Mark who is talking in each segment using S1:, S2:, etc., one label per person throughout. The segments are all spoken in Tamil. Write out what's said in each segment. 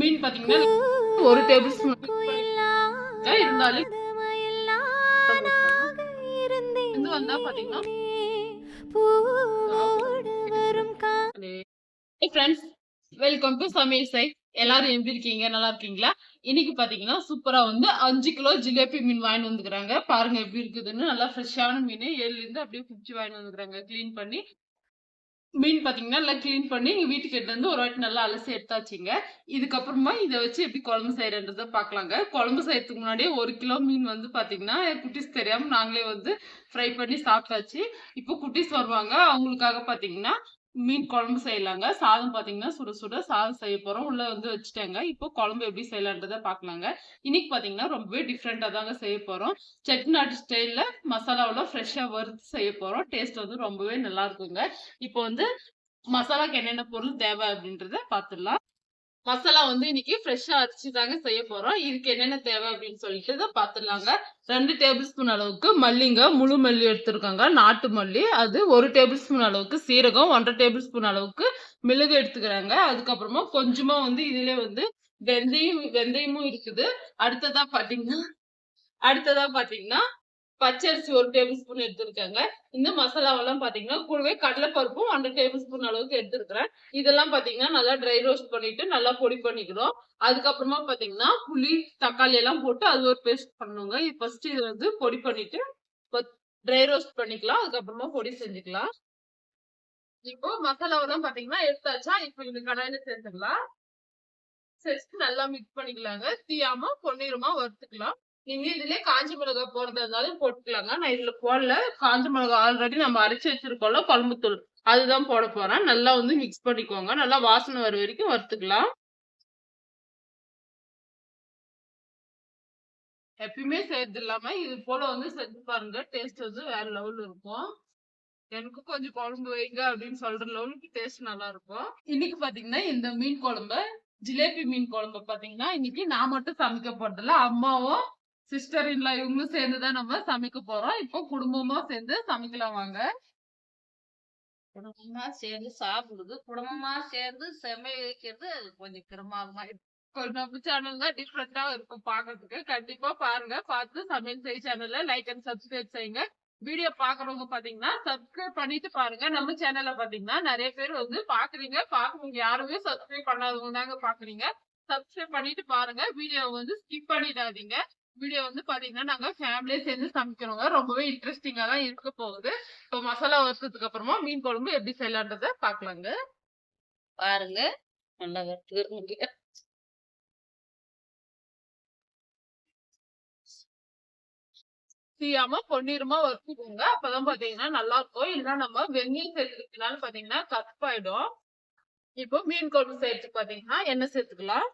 S1: மீன் பாத்தீங்கன்னா ஒரு டேபிள் ஸ்பூன் இருந்தாலும் இது வந்தா பாத்தீங்கன்னா ஃப்ரெண்ட்ஸ் வெல்கம் டு சமையல் சை எல்லாரும் எப்படி இருக்கீங்க நல்லா இருக்கீங்களா இன்னைக்கு பாத்தீங்கன்னா சூப்பரா வந்து அஞ்சு கிலோ ஜிலேபி மீன் வாங்கி வந்துக்கிறாங்க பாருங்க எப்படி இருக்குதுன்னு நல்லா ஃப்ரெஷ்ஷான மீன் ஏழுல இருந்து அப்படியே பிடிச்சி வாங்கி வந்துக்கிறாங்க கிளீன் பண்ணி மீன் பார்த்தீங்கன்னா நல்லா க்ளீன் பண்ணி எங்கள் வீட்டுக்கு எடுத்து வந்து ஒரு வாட்டி நல்லா அலசி எடுத்தாச்சுங்க இதுக்கப்புறமா இதை வச்சு எப்படி குழம்பு செய்கிறன்றதை பார்க்கலாங்க குழம்பு செய்யறதுக்கு முன்னாடியே ஒரு கிலோ மீன் வந்து பார்த்தீங்கன்னா குட்டிஸ் தெரியாமல் நாங்களே வந்து ஃப்ரை பண்ணி சாப்பிட்டாச்சு இப்போ குட்டிஸ் வருவாங்க அவங்களுக்காக பார்த்தீங்கன்னா மீன் குழம்பு செய்யலாங்க சாதம் பார்த்தீங்கன்னா சுட சுட சாதம் செய்ய போகிறோம் உள்ளே வந்து வச்சுட்டேங்க இப்போ குழம்பு எப்படி செய்யலான்றதை பார்க்கலாங்க இன்னைக்கு பார்த்தீங்கன்னா ரொம்பவே டிஃப்ரெண்ட்டாக தாங்க செய்ய போகிறோம் செட்டிநாட்டு ஸ்டைலில் மசாலாவில் ஃப்ரெஷ்ஷாக வறுத்து செய்ய போகிறோம் டேஸ்ட் வந்து ரொம்பவே நல்லா இருக்குங்க இப்போ வந்து மசாலாக்கு என்னென்ன பொருள் தேவை அப்படின்றத பார்த்துடலாம் மசாலா வந்து இன்னைக்கு ஃப்ரெஷ்ஷா அரைச்சி தாங்க செய்ய போறோம் இதுக்கு என்னென்ன தேவை அப்படின்னு சொல்லிட்டு இதை பாத்துடலாங்க ரெண்டு டேபிள் ஸ்பூன் அளவுக்கு மல்லிங்க முழு மல்லி எடுத்திருக்காங்க நாட்டு மல்லி அது ஒரு டேபிள் ஸ்பூன் அளவுக்கு சீரகம் ஒன்றரை டேபிள் ஸ்பூன் அளவுக்கு மிளகு எடுத்துக்கிறாங்க அதுக்கப்புறமா கொஞ்சமா வந்து இதுல வந்து வெந்தயம் வெந்தயமும் இருக்குது அடுத்ததா பாத்தீங்கன்னா அடுத்ததா பாத்தீங்கன்னா பச்சரிசி ஒரு டேபிள் ஸ்பூன் எடுத்திருக்கேங்க இந்த மசாலாவெல்லாம் பார்த்தீங்கன்னா கூடவே கடலைப்பருப்பும் ஒன்றரை டேபிள் ஸ்பூன் அளவுக்கு எடுத்துருக்குறேன் இதெல்லாம் பார்த்தீங்கன்னா நல்லா ட்ரை ரோஸ்ட் பண்ணிட்டு நல்லா பொடி பண்ணிக்கிறோம் அதுக்கப்புறமா பார்த்தீங்கன்னா புளி தக்காளி எல்லாம் போட்டு அது ஒரு பேஸ்ட் பண்ணுங்க ஃபர்ஸ்ட் இது வந்து பொடி பண்ணிட்டு ட்ரை ரோஸ்ட் பண்ணிக்கலாம் அதுக்கப்புறமா பொடி செஞ்சுக்கலாம் இப்போ மசாலாவெல்லாம் பார்த்தீங்கன்னா எடுத்தாச்சா இப்போ இந்த கடையில சேர்த்துக்கலாம் செஞ்சு நல்லா மிக்ஸ் பண்ணிக்கலாங்க தீயாம பொன்னிறமா வறுத்துக்கலாம் நீங்க இதுல காஞ்ச மிளகா போடுறதுனாலும் போட்டுக்கலாங்க நான் இதுல போடல காஞ்ச மிளகா ஆல்ரெடி நம்ம அரைச்சு வச்சிருக்கோம்ல குழம்புத்தூள் அதுதான் போட போறேன் நல்லா வந்து மிக்ஸ் பண்ணிக்கோங்க நல்லா வாசனை வர வரைக்கும் வறுத்துக்கலாம் எப்பயுமே சேர்த்து இல்லாம இது போல வந்து செஞ்சு பாருங்க டேஸ்ட் வந்து வேற லெவல் இருக்கும் எனக்கு கொஞ்சம் குழம்பு வைங்க அப்படின்னு சொல்ற லெவலுக்கு டேஸ்ட் நல்லா இருக்கும் இன்னைக்கு பாத்தீங்கன்னா இந்த மீன் குழம்பு ஜிலேபி மீன் குழம்பு பாத்தீங்கன்னா இன்னைக்கு நான் மட்டும் சமைக்க போறதில்ல அம்மாவும் சிஸ்டர் இல்லை இவங்களும் சேர்ந்துதான் நம்ம சமைக்க போறோம் இப்போ குடும்பமா சேர்ந்து சமைக்கலாம் வாங்க குடும்பமா சேர்ந்து சாப்பிடுறது குடும்பமா சேர்ந்து சமைக்கிறது கொஞ்சம் கிரமமா நம்ம சேனல் தான் டிஃப்ரெண்டா இருக்கும் பாக்குறதுக்கு கண்டிப்பா பாருங்க பார்த்து சமையல் செய் சேனல்ல லைக் அண்ட் சப்ஸ்கிரைப் செய்யுங்க வீடியோ பாக்குறவங்க பாத்தீங்கன்னா சப்ஸ்கிரைப் பண்ணிட்டு பாருங்க நம்ம சேனல்ல பாத்தீங்கன்னா நிறைய பேர் வந்து பாக்குறீங்க பாக்குறவங்க யாருமே சப்ஸ்கிரைப் பண்ணாதவங்க தாங்க பாக்குறீங்க சப்ஸ்கிரைப் பண்ணிட்டு பாருங்க வீடியோ வந்து ஸ்கிப் பண்ணிடாதீங்க வீடியோ வந்து பாத்தீங்கன்னா நாங்க ஃபேமிலியா சேர்ந்து சமைக்கிறோங்க ரொம்பவே இன்ட்ரெஸ்டிங்கா தான் இருக்க போகுது இப்போ மசாலா வறுத்ததுக்கு அப்புறமா மீன் குழம்பு எப்படி செய்யலான்றத பாக்கலாங்க பாருங்க நல்லா வறுத்துக்கிறோங்க தீயாம பொன்னிறமா வறுத்துக்கோங்க அப்பதான் பாத்தீங்கன்னா நல்லா இருக்கும் இல்லைன்னா நம்ம வெந்நீர் செய்யறதுனால பாத்தீங்கன்னா கற்பாயிடும் இப்போ மீன் குழம்பு செய்யறதுக்கு பாத்தீங்கன்னா என்ன சேர்த்துக்கலாம்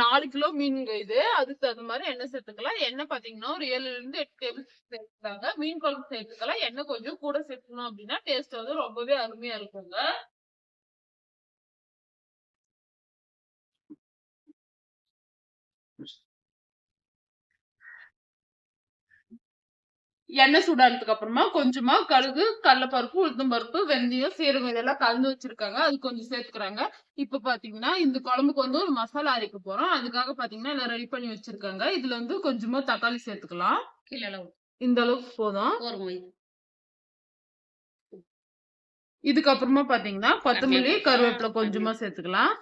S1: நாலு கிலோ மீன் இது அதுக்கு தகுந்த மாதிரி எண்ணெய் சேர்த்துக்கலாம் எண்ணெய் பாத்தீங்கன்னா ஒரு ஏழுல இருந்து எட்டு டேபிள் சேர்த்துக்கிறாங்க மீன் குழம்பு சேர்த்துக்கலாம் எண்ணெய் கொஞ்சம் கூட சேர்த்துக்கணும் அப்படின்னா டேஸ்ட் வந்து ரொம்பவே அருமையா இருக்குங்க எண்ணெய் சூடானதுக்கு அப்புறமா கொஞ்சமா கழுகு கடலப்பருப்பு உளுத்தம் பருப்பு வெந்தயம் சீரகம் இதெல்லாம் கலந்து வச்சிருக்காங்க அது கொஞ்சம் சேர்த்துக்கிறாங்க இப்ப பாத்தீங்கன்னா இந்த குழம்புக்கு வந்து ஒரு மசாலா அரைக்க போறோம் அதுக்காக பாத்தீங்கன்னா எல்லாம் ரெடி பண்ணி வச்சிருக்காங்க இதுல வந்து கொஞ்சமா தக்காளி சேர்த்துக்கலாம் இந்த அளவுக்கு போதும் இதுக்கப்புறமா பாத்தீங்கன்னா கொத்தமல்லி கருவேப்பிலை கொஞ்சமா சேர்த்துக்கலாம்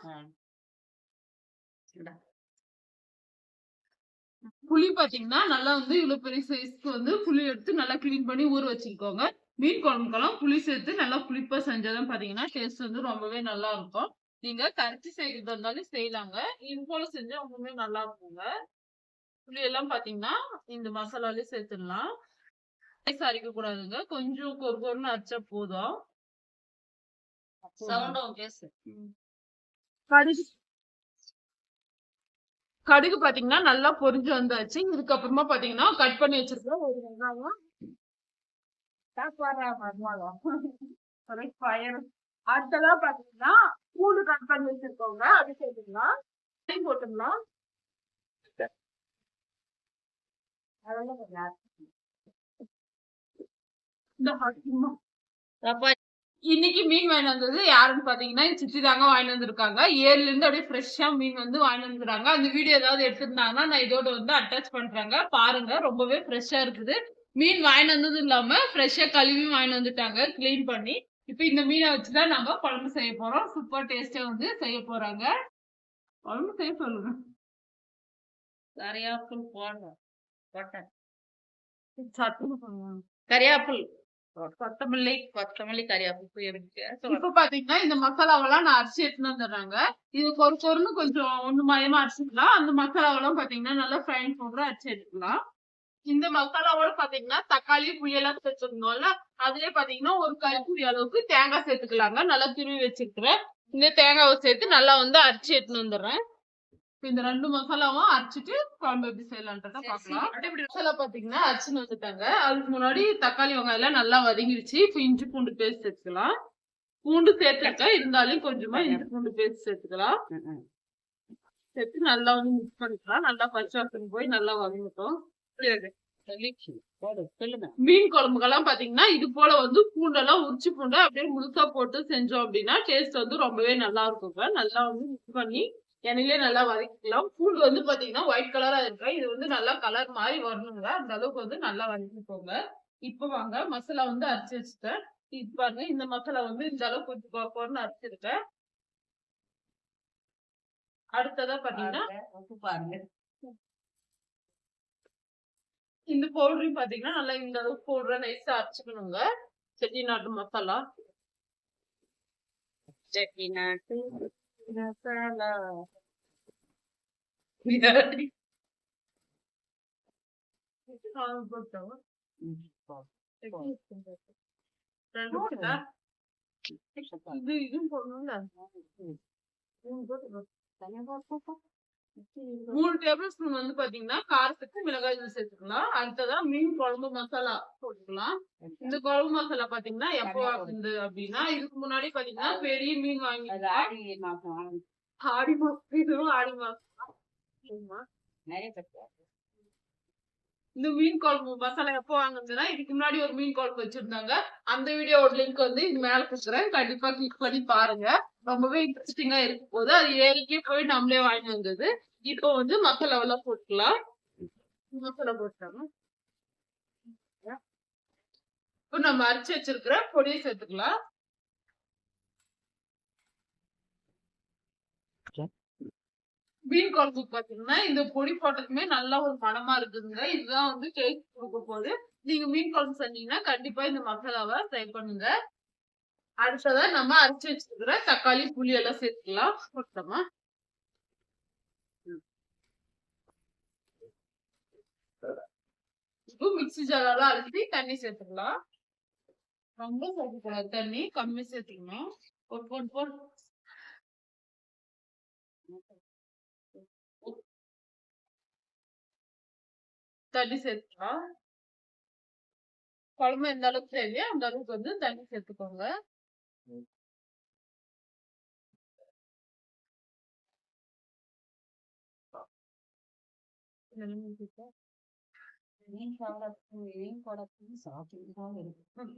S1: புளி பாத்தீங்கன்னா நல்லா வந்து இவ்வளவு பெரிய சைஸ்க்கு வந்து புளி எடுத்து நல்லா கிளீன் பண்ணி ஊற வச்சுக்கோங்க மீன் குழம்புக்கெல்லாம் புளி சேர்த்து நல்லா புளிப்பா செஞ்சாதான் பாத்தீங்கன்னா டேஸ்ட் வந்து ரொம்பவே நல்லா இருக்கும் நீங்க கரைச்சி செய்யறது இருந்தாலும் செய்யலாங்க இது போல செஞ்சா ரொம்பவே நல்லா இருக்குங்க புளி எல்லாம் பாத்தீங்கன்னா இந்த மசாலாலே சேர்த்துடலாம் அரைக்க கூடாதுங்க கொஞ்சம் கொரு கொருன்னு அரைச்சா போதும்
S2: சவுண்ட் ஓகே சார்
S1: கடுகு பாத்தீங்கன்னா நல்லா பொரிஞ்சு வந்தாச்சு இதுக்கப்புறமா பாத்தீங்கன்னா கட் பண்ணி வச்சிருக்கோம்
S2: ஒரு வெங்காயம் அடுத்ததான் பாத்தீங்கன்னா பூண்டு கட் பண்ணி வச்சிருக்கோங்க அது சேர்த்துக்கலாம் போட்டுக்கலாம் இந்த
S1: இன்னைக்கு மீன் வாங்கிட்டு வந்தது யாருன்னு பாத்தீங்கன்னா சித்தி தாங்க வாங்கிட்டு வந்திருக்காங்க ஏர்ல இருந்து அப்படியே ஃப்ரெஷ்ஷா மீன் வந்து வாங்கிட்டு வந்துருக்காங்க அந்த வீடியோ ஏதாவது எடுத்திருந்தாங்கன்னா நான் இதோட வந்து அட்டாச் பண்றாங்க பாருங்க ரொம்பவே ஃப்ரெஷ்ஷா இருக்குது மீன் வாங்கிட்டு வந்தது இல்லாம ஃப்ரெஷ்ஷா கழுவி வாங்கிட்டு வந்துட்டாங்க கிளீன் பண்ணி இப்ப இந்த மீனை வச்சுதான் நாங்க குழம்பு செய்ய போறோம் சூப்பர் டேஸ்டா வந்து செய்ய போறாங்க குழம்பு செய்ய சொல்லுங்க
S2: கரையாப்பிள் போடுறோம் போட்டேன் சத்துன்னு கொத்தமல்லி கொத்தமல்லி கறியாப்பு
S1: இருக்கு இப்ப பாத்தீங்கன்னா இந்த எல்லாம் நான் அரிசி எடுத்துன்னு வந்துடுறாங்க இது ஒரு பொருள் கொஞ்சம் ஒண்ணு மயமா அரிசிக்கலாம் அந்த மசாலாவெல்லாம் பாத்தீங்கன்னா நல்லா ஃப்ரைன் பவுடர் அரிசி எடுத்துக்கலாம் இந்த மசாலாவோட பாத்தீங்கன்னா தக்காளி புளியெல்லாம் சேர்த்துருந்தோம்ல அதுலயே பாத்தீங்கன்னா ஒரு கைக்குடி அளவுக்கு தேங்காய் சேர்த்துக்கலாங்க நல்லா துருவி வச்சிருக்கிறேன் இந்த தேங்காவை சேர்த்து நல்லா வந்து அரிசி எடுத்துன்னு வந்துடுறேன் இந்த ரெண்டு மசாலாவும் அரைச்சிட்டு குழம்பு எப்படி செய்யலான்றத பாக்கலாம் மசாலா பாத்தீங்கன்னா அரைச்சுனு வந்துட்டாங்க அதுக்கு முன்னாடி தக்காளி வெங்காயம் எல்லாம் நல்லா வதங்கிடுச்சு இப்போ இஞ்சி பூண்டு பேஸ்ட் சேர்த்துக்கலாம் பூண்டு சேர்த்துக்க இருந்தாலும் கொஞ்சமா இஞ்சி பூண்டு பேஸ்ட் சேர்த்துக்கலாம் சேர்த்து நல்லா வந்து மிக்ஸ் பண்ணிக்கலாம் நல்லா பச்சை வாசனை போய் நல்லா வதங்கிட்டோம் மீன் குழம்புக்கெல்லாம் பாத்தீங்கன்னா இது போல வந்து பூண்டெல்லாம் உரிச்சு பூண்டு அப்படியே முழுசா போட்டு செஞ்சோம் அப்படின்னா டேஸ்ட் வந்து ரொம்பவே நல்லா இருக்குங்க நல்லா வந்து மிக்ஸ் பண்ணி எண்ணெயிலே நல்லா வதக்கிக்கலாம் பூண்டு வந்து பாத்தீங்கன்னா ஒயிட் கலரா இருக்கா இது வந்து நல்லா கலர் மாதிரி வரணுங்க அந்த அளவுக்கு வந்து நல்லா வதக்கிக்கோங்க இப்ப வாங்க மசாலா வந்து அரைச்சி வச்சுட்டேன் இப்ப பாருங்க இந்த மசாலா வந்து இந்த அளவுக்கு கொஞ்சம் குறைப்போன்னு அரைச்சிருக்கேன் அடுத்ததா பாத்தீங்கன்னா உப்பு பாருங்க இந்த பவுடரையும் பாத்தீங்கன்னா நல்லா இந்த அளவுக்கு பவுடரை நைஸா அரைச்சுக்கணுங்க நாட்டு மசாலா
S2: நாட்டு Mesela. Yani. Ağzı bakalım.
S1: Ben bu kadar. Duydum konudan. Bunu da bak. Sen ne var மூணு டேபிள் ஸ்பூன் வந்து பாத்தீங்கன்னா காரத்துக்கு மிளகாய் தூள் சேர்த்துக்கலாம் அடுத்ததா மீன் குழம்பு மசாலா போட்டுக்கலாம் இந்த குழம்பு மசாலா பாத்தீங்கன்னா எப்ப வந்து அப்படின்னா இதுக்கு முன்னாடி பாத்தீங்கன்னா பெரிய மீன் வாங்கி
S2: ஆடி மாசம்
S1: ஆடி மாசம் இதுவும் ஆடி மாசம் இந்த மீன் குழம்பு மசாலா எப்போ வாங்குனதுன்னா இதுக்கு முன்னாடி ஒரு மீன் குழம்பு வச்சிருந்தாங்க அந்த வீடியோட லிங்க் வந்து இது மேல கொடுக்குறேன் கண்டிப்பா கிளிக் பண்ணி பாருங்க ரொம்பவே இன்ட்ரெஸ்டிங்கா இருக்கும் போது அது ஏரிக்கே போய் நம்மளே வாங்கி வந்தது இப்போ வந்து எல்லாம் போட்டுக்கலாம் மசாலா போட்டுக்கலாம் இப்போ நம்ம அரைச்சு வச்சிருக்கிற பொடியை சேர்த்துக்கலாம் மீன் குழம்பு பாத்தீங்கன்னா இந்த பொடி போட்டதுமே நல்லா ஒரு மனமா இருக்குதுங்க இதுதான் வந்து டேஸ்ட் கொடுக்க போகுது நீங்க மீன் குழம்பு செஞ்சீங்கன்னா கண்டிப்பா இந்த மசாலாவை ட்ரை பண்ணுங்க அடுத்ததான் நம்ம அரைச்சு வச்சிருக்கிற தக்காளி புளி எல்லாம் சேர்த்துக்கலாம் மொத்தமா வச்சுட்டு மிக்சி ஜாரால அழுத்தி தண்ணி சேர்த்துக்கலாம் ரொம்ப சேர்த்துக்கூடாது தண்ணி கம்மி சேர்த்துக்கணும் ஒரு போட்டு போட்டு தண்ணி சேர்த்துக்கலாம் குழம்பு எந்த அளவுக்கு தேவையோ அந்த அளவுக்கு வந்து தண்ணி சேர்த்துக்கோங்க நெல்லுங்க மீன் குழம்பு மீன் குழம்பு சாப்பிட்டுதான் இருக்கும்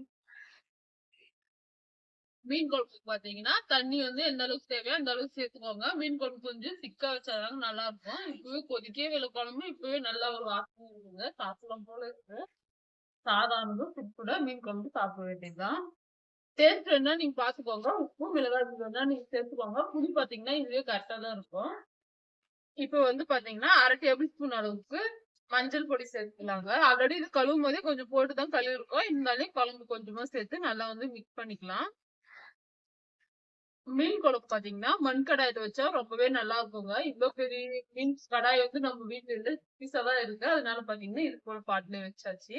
S1: மீன் குழம்புக்கு பாத்தீங்கன்னா தண்ணி வந்து எந்த அளவுக்கு தேவையோ அந்த அளவுக்கு சேர்த்துக்கோங்க மீன் குழம்பு கொஞ்சம் சிக்கா வச்சாதாங்க நல்லா இருக்கும் இப்பவே கொதிக்கே வெள்ள குழம்பு இப்பவே நல்லா ஒரு வாசனை இருக்குங்க சாப்பிடலாம் போல இருக்கு சாதாரணமும் சிப்புட மீன் குழம்பு சாப்பிட வேண்டியதுதான் டேஸ்ட் வேணா நீங்க பாத்துக்கோங்க உப்பு மிளகாய் வேணா நீங்க சேர்த்துக்கோங்க புளி பாத்தீங்கன்னா இதுவே கரெக்டா தான் இருக்கும் இப்போ வந்து பாத்தீங்கன்னா அரை டேபிள் ஸ்பூன் அளவுக்கு மஞ்சள் பொடி சேர்த்துக்கலாங்க ஆல்ரெடி இது கழுவும் போதே கொஞ்சம் போட்டுதான் கழுவிருக்கோம் இருந்தாலும் குழம்பு கொஞ்சமா சேர்த்து நல்லா வந்து மிக்ஸ் பண்ணிக்கலாம் மீன் குழம்பு பாத்தீங்கன்னா மண் கடாயில வச்சா ரொம்பவே நல்லா இருக்குங்க இவ்வளவு பெரிய மீன் கடாய் வந்து நம்ம வீட்டுல இருந்து பீசாதான் இருக்கு அதனால பாத்தீங்கன்னா இது போல பாட்டுல வச்சாச்சு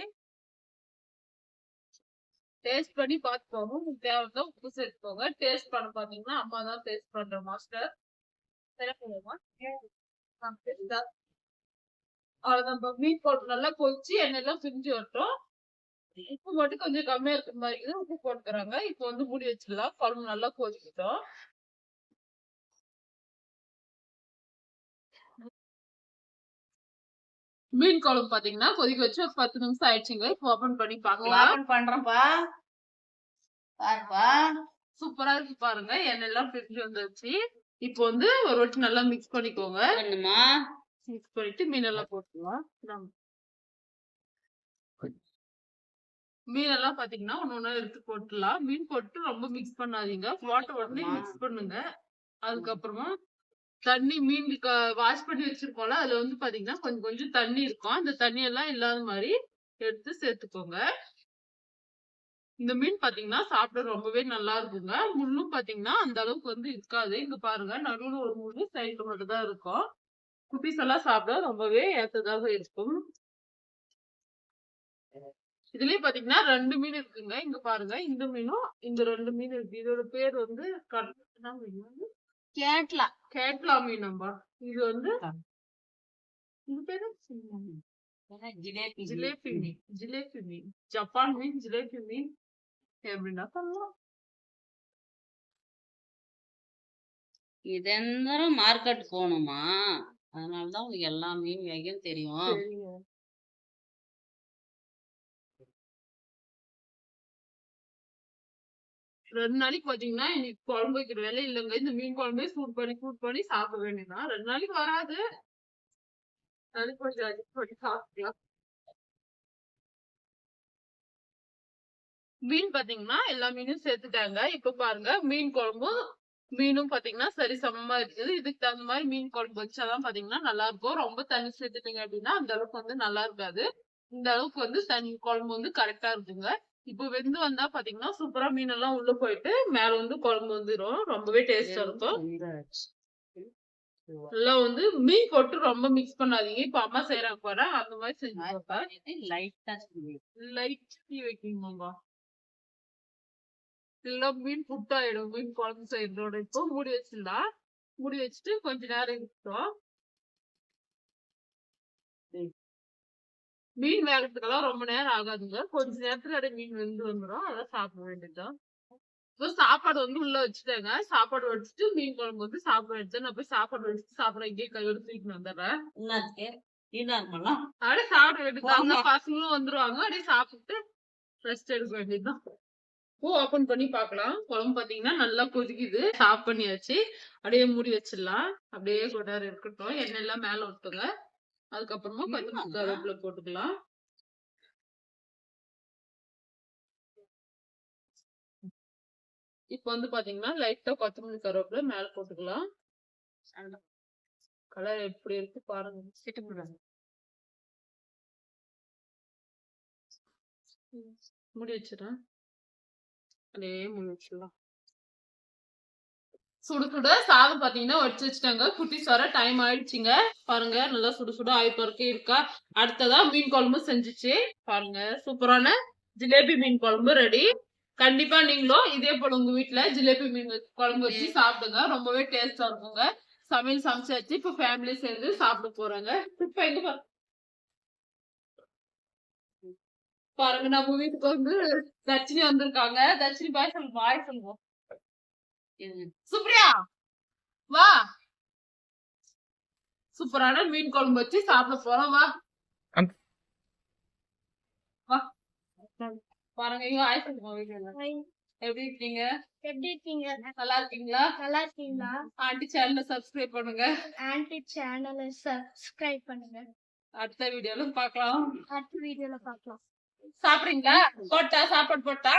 S1: டேஸ்ட் பண்ணி பார்த்துக்கோங்க உங்களுக்கு தேவைன்னா உப்பு சேர்த்துக்கோங்க டேஸ்ட் பண்ண பாத்தீங்கன்னா அம்மா தான் டேஸ்ட் பண்ற மாஸ்டர் நம்ம மீட் போட்டு நல்லா கொதிச்சு எல்லாம் பிரிஞ்சு வரட்டும் உப்பு மட்டும் கொஞ்சம் கம்மியா இருக்கிற மாதிரி தான் உப்பு போட்டுக்கிறாங்க இப்ப வந்து மூடி வச்சிடலாம் குழம்பு நல்லா கொதிக்கிட்டோம் மீன் குழம்பு பாத்தீங்கன்னா கொதிக்க வச்சு ஒரு பத்து நிமிஷம் ஆயிடுச்சுங்க இப்ப ஓபன் பண்ணி பாக்கலாம்
S2: ஓபன் பண்றேன்ப்பா பாருப்பா
S1: சூப்பரா இருக்கு பாருங்க எண்ணெய் எல்லாம் பிரிஞ்சு வந்துருச்சு இப்போ வந்து ஒரு ரொட்டி நல்லா மிக்ஸ் பண்ணிக்கோங்க மிக்ஸ் பண்ணிட்டு மீனெல்லாம் போட்டுக்கலாம் எல்லாம் பாத்தீங்கன்னா ஒன்னு ஒண்ணு எடுத்து போட்டுலாம் மீன் போட்டு ரொம்ப மிக்ஸ் பண்ணாதீங்க வாட்டர் உடனே மிக்ஸ் பண்ணுங்க அதுக்கப்புறமா தண்ணி மீன் வாஷ் பண்ணி வச்சிருக்கோம்ல அதுல வந்து பாத்தீங்கன்னா கொஞ்சம் கொஞ்சம் தண்ணி இருக்கும் அந்த தண்ணி எல்லாம் இல்லாத மாதிரி எடுத்து சேர்த்துக்கோங்க இந்த மீன் பாத்தீங்கன்னா சாப்பிட ரொம்பவே நல்லா இருக்குங்க முள்ளும் பாத்தீங்கன்னா அந்த அளவுக்கு வந்து இருக்காது இங்க பாருங்க நடுவுல ஒரு முள்ளு சைடுல மட்டும் தான் இருக்கும் குப்பீஸ் எல்லாம் சாப்பிட ரொம்பவே ஏற்றதாக இருக்கும் இதுலயும் பாத்தீங்கன்னா ரெண்டு மீன் இருக்குங்க இங்க பாருங்க இந்த மீனும் இந்த ரெண்டு மீன் இருக்கு இதோட பேர் வந்து கேட்லா கேட்லா மீன் இது வந்து இது பேரு ஜிலேபி மீன் ஜிலேபி மீன் ஜப்பான் மீன் ஜிலேபி மீன் எப்படின்னா
S2: இது எந்த மார்க்கெட் போகணுமா அதனாலதான் உங்களுக்கு எல்லாமே விவரம் தெரியும்
S1: ரெண்டு நாளைக்கு பாத்தீங்கன்னா இன்னைக்கு குழம்பு வைக்கிற வேலை இல்லைங்க இந்த மீன் குழம்பே சூட் பண்ணி சூட் பண்ணி சாப்பிட வேண்டியதுதான் ரெண்டு நாளைக்கு வராது நாளைக்கு கொஞ்சம் அட்ஜஸ்ட் பண்ணி சாப்பிடலாம் மீன் பாத்தீங்கன்னா எல்லா மீனும் சேர்த்துட்டாங்க இப்ப பாருங்க மீன் குழம்பு மீனும் பாத்தீங்கன்னா சரி சமமா இருக்குது இதுக்கு தகுந்த மாதிரி மீன் குழம்பு வச்சாதான் பாத்தீங்கன்னா நல்லா இருக்கும் ரொம்ப தண்ணி சேர்த்துட்டீங்க அப்படின்னா அந்த அளவுக்கு வந்து நல்லா இருக்காது இந்த அளவுக்கு வந்து தண்ணி குழம்பு வந்து கரெக்டா இருக்குங்க இப்போ வெந்து வந்தா பாத்தீங்கன்னா சூப்பரா மீன் எல்லாம் உள்ள போயிட்டு மேல வந்து குழம்பு வந்துடும் ரொம்பவே டேஸ்டா இருக்கும் எல்லாம் வந்து மீன் போட்டு ரொம்ப மிக்ஸ் பண்ணாதீங்க இப்ப அம்மா செய்யறாங்க பாரு அந்த மாதிரி
S2: செஞ்சு லைட்டா
S1: லைட் வைக்கணுமாங்க இல்லைன்னா மீன் புட்டாயிடும் மீன் குழம்பு செய்யறதோட இப்போ மூடி வச்சிடலாம் மூடி வச்சுட்டு கொஞ்ச நேரம் இருக்கோம் மீன் வேகிறதுக்கெல்லாம் ரொம்ப நேரம் ஆகாதுங்க கொஞ்ச நேரத்துல அப்படியே மீன் வெந்து வந்துடும் அதான் சாப்பிட வேண்டியதுதான் இப்போ சாப்பாடு வந்து உள்ள வச்சுட்டேங்க சாப்பாடு வச்சுட்டு மீன் குழம்பு வந்து சாப்பிட எடுத்து நான் போய் சாப்பாடு வச்சுட்டு சாப்பிட இங்கே கை தூக்கிட்டு வந்துடுறேன்
S2: அப்படியே
S1: சாப்பிட வேண்டியது பசங்களும் வந்துருவாங்க அப்படியே சாப்பிட்டு ரெஸ்ட் எடுக்க வேண்டியதுதான் பூ ஓபன் பண்ணி பார்க்கலாம் குழம்பு பாத்தீங்கன்னா நல்லா கொதிக்குது ஆஃப் பண்ணியாச்சு அப்படியே மூடி வச்சிடலாம் அப்படியே கூட இருக்கட்டும் எண்ணெய் எல்லாம் மேல விட்டுங்க அதுக்கப்புறமா கொஞ்சம் கருவேப்பில போட்டுக்கலாம் இப்ப வந்து பாத்தீங்கன்னா லைட்டா கொத்தமல்லி கருவேப்பில மேல போட்டுக்கலாம் கலர் எப்படி இருக்கு பாருங்க சிட்டு போடுறாங்க முடி வச்சிடறேன் அதே முடிச்சிடலாம் சுடு சுட சாதம் பார்த்தீங்கன்னா வச்சு வச்சுட்டாங்க குட்டி சார டைம் ஆயிடுச்சுங்க பாருங்க நல்லா சுடு சுட ஆய்ப்பருக்கு இருக்கா அடுத்ததா மீன் குழம்பு செஞ்சுச்சு பாருங்க சூப்பரான ஜிலேபி மீன் குழம்பு ரெடி கண்டிப்பா நீங்களும் இதே போல உங்க வீட்டுல ஜிலேபி மீன் குழம்பு வச்சு சாப்பிடுங்க ரொம்பவே டேஸ்டா இருக்குங்க சமையல் சமைச்சாச்சு இப்ப ஃபேமிலி சேர்ந்து சாப்பிட போறாங்க இப்ப எங்க பாருங்க நம்ம வீட்டுக்கு வந்து தர்ஷினி வந்திருக்காங்க தர்ஷினி பாய் சொல்லு பாய் சொல்லுவோம் சுப்ரியா வா சூப்பரான மீன் குழம்பு வச்சு சாப்பிட போறோம் வா வா பாருங்க ஐயோ ஆய் சொல்லுங்க எப்படி இருக்கீங்க எப்படி இருக்கீங்க நல்லா இருக்கீங்களா
S2: நல்லா இருக்கீங்களா
S1: ஆண்டி சேனலை சப்ஸ்கிரைப் பண்ணுங்க
S2: ஆண்டி சேனலை சப்ஸ்கிரைப் பண்ணுங்க
S1: அடுத்த வீடியோல பார்க்கலாம்
S2: அடுத்த வீடியோல பார்க்கலாம்
S1: சாப்பிடுறீங்களா போட்டா சாப்பாடு போட்டா